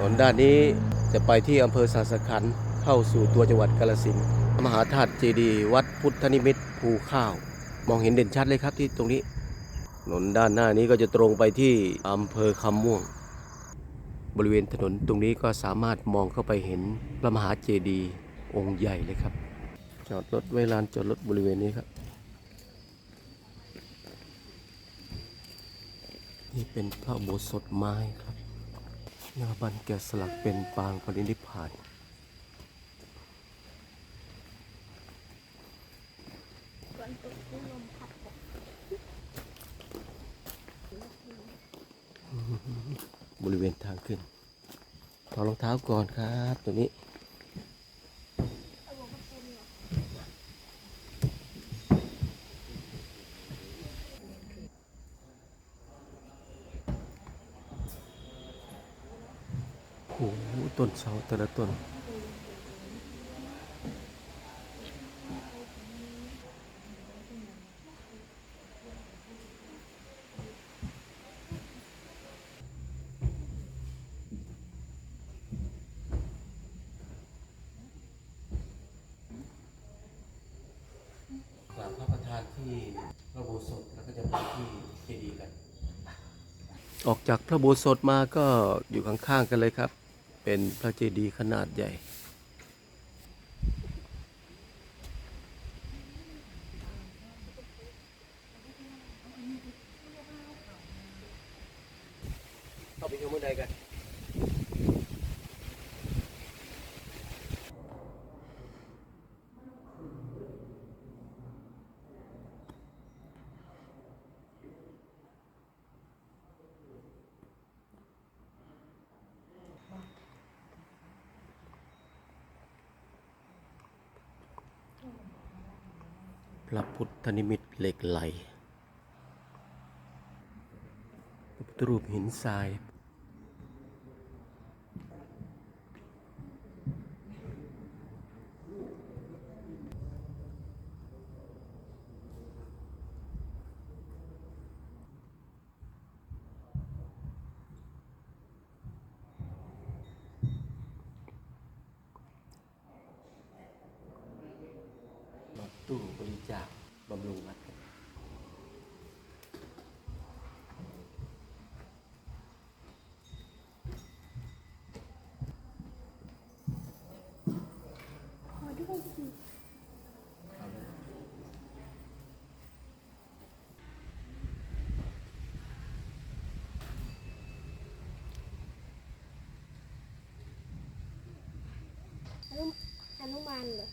ถนนด้านนี้จะไปที่อำเภอสาสขันเข้าสู่ตัวจังหวัดกาฬสินมหาธาตุเจดีย์วัดพุทธนิมิตรภูข้าว มองเห็นเด่นชัดเลยครับที่ตรงนี้ถนนด้านหน้านี้ก็จะตรงไปที่อำเภอคำม่วง บริเวณถนนตรงนี้ก็สามารถมองเข้าไปเห็นพระมหาเจดีย์องค์ใหญ่เลยครับ จอดรถไว้ลานจอดรถบริเวณนี้ครับ นี่เป็นพระโบสถไม้ครับ น้าบันแกะสลักเป็นปางปรินิพานบริเวณทางขึ้นถอดรองเท้าก่อนครับ ตัวนี้ หต้นเสาแต่ละต้นกราบพระประธานที่พระโบสถแล้วก็จะไปที่เจดีย์กัน ออกจากพระโบสถมาก็อยู่ข้างๆกันเลยครับ เป็นพระเจดีย์ขนาดใหญ่เข้าไปชมข้างใดกัน พระพุทธนิมิตเหล็กไหลพระพุทธรูปหินทราย ตู้บริ จาคบำรุงวัดครับขอด้วยสิอนุอนุมานเหรอ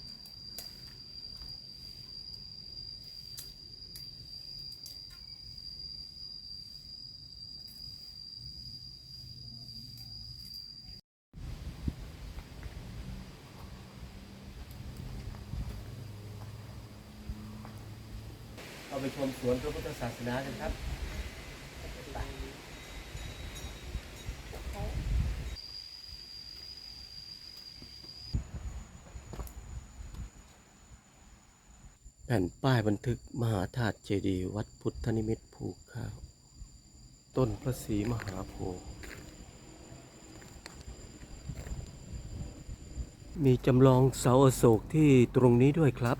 เอาไปชมสวนพระพุทธศาสนากันครับแผ่นป้ายบันทึกมหาธาตุเจดีย์วัดพุทธนิมิตภูข้าว ต้นพระศรีมหาโพธิ์มีจำลองเสาอโศกที่ตรงนี้ด้วยครับ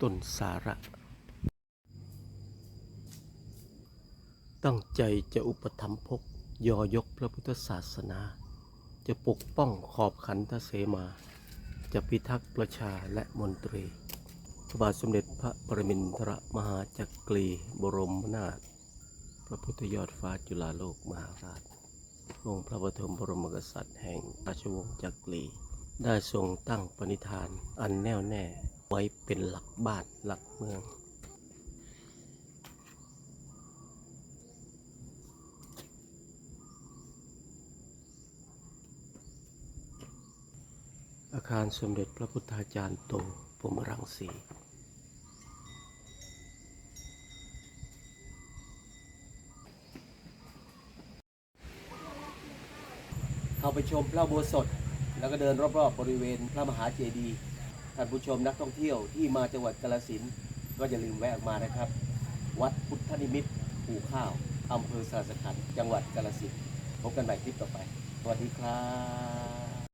ต้นสาระ ตั้งใจจะอุปถัมภกยอยกพระพุทธศาสนา จะปกป้องขอบขันธเสมา จะพิทักษ์ประชาและมนตรี พระบาทสมเด็จพระปรมินทรมหาจักรีบรมนาถพระพุทธยอดฟ้าจุฬาโลกมหาราชองค์พระปฐมบรมกษัตริย์แห่งราชวงศ์จักรี ได้ทรงตั้งปณิธานอันแน่วแน่ ไว้เป็นหลักบ้านหลักเมืองอาคารสมเด็จพระพุทธาจารย์โตพรมรังสี เข้าไปชมพระโบสถ แล้วก็เดินรอบๆบริเวณพระมหาเจดีย์ ท่านผู้ชมนักท่องเที่ยวที่มาจังหวัดกาฬสินธุ์ก็อย่าลืมแวะมานะครับ วัดพุทธนิมิตรภูข้าวอำเภอสารสขันธ์จังหวัดกาฬสินธุ์พบกันใหม่คลิปต่อไป สวัสดีครับ